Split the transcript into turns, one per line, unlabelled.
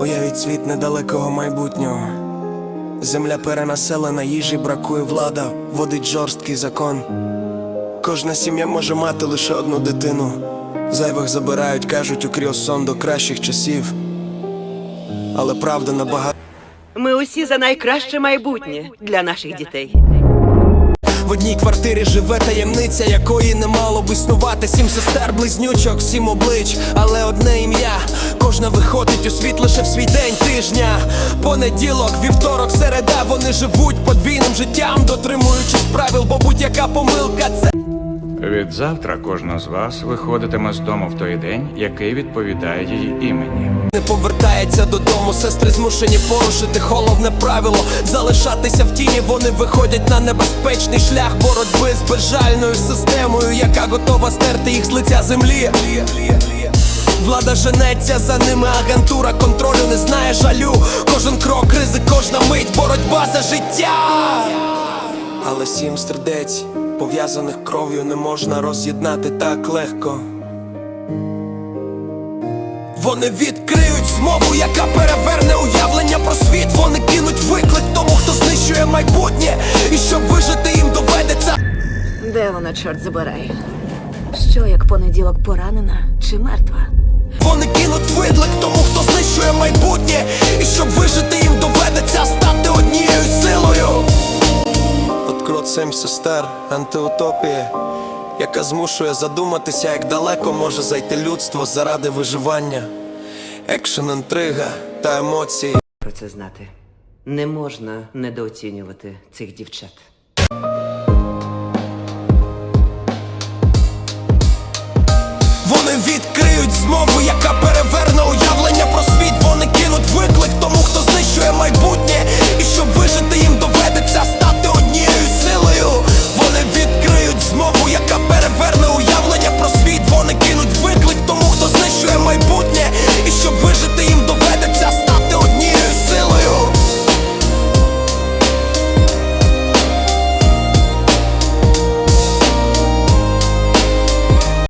Уявіть світ недалекого майбутнього. Земля перенаселена, їжі бракує влада, водить жорсткий закон. Кожна сім'я може мати лише одну дитину. Зайвих забирають, кажуть, у кріосон до кращих часів. Але правда набагато.
Ми усі за найкраще майбутнє для наших дітей.
В одній квартирі живе таємниця, якої не мало б існувати. Сім сестер, близнючок, сім облич, але одне ім'я. Кожна виходить у світ лише в свій день тижня. Понеділок, вівторок, середа. Вони живуть подвійним життям, дотримуючись правил, бо будь-яка помилка це.
Відзавтра кожна з вас виходитиме з дому в той день, який відповідає її імені.
Не повертається додому, сестри змушені порушити головне правило залишатися в тіні. Вони виходять на небезпечний шлях боротьби з безжальною системою, яка готова стерти їх з лиця землі. Влада женеться за ними, агентура контролю не знає жалю. Кожен крок, ризик, кожна мить, боротьба за життя. Але сім сердець, пов'язаних кров'ю, не можна роз'єднати так легко. Вони відкриють змову, яка переверне уявлення про світ. Вони кинуть виклик тому, хто знищує майбутнє. І щоб вижити їм доведеться.
Де вона, чорт забирай? Що як понеділок поранена чи мертва?
Вони кинуть виклик тому, хто знищує майбутнє. І щоб вижити їм доведеться стати однією силою. От крот сем сестер, антиутопія, яка змушує задуматися, як далеко може зайти людство заради виживання. Екшен, інтрига та емоції.
Про це знати. Не можна недооцінювати цих дівчат. знову яка перед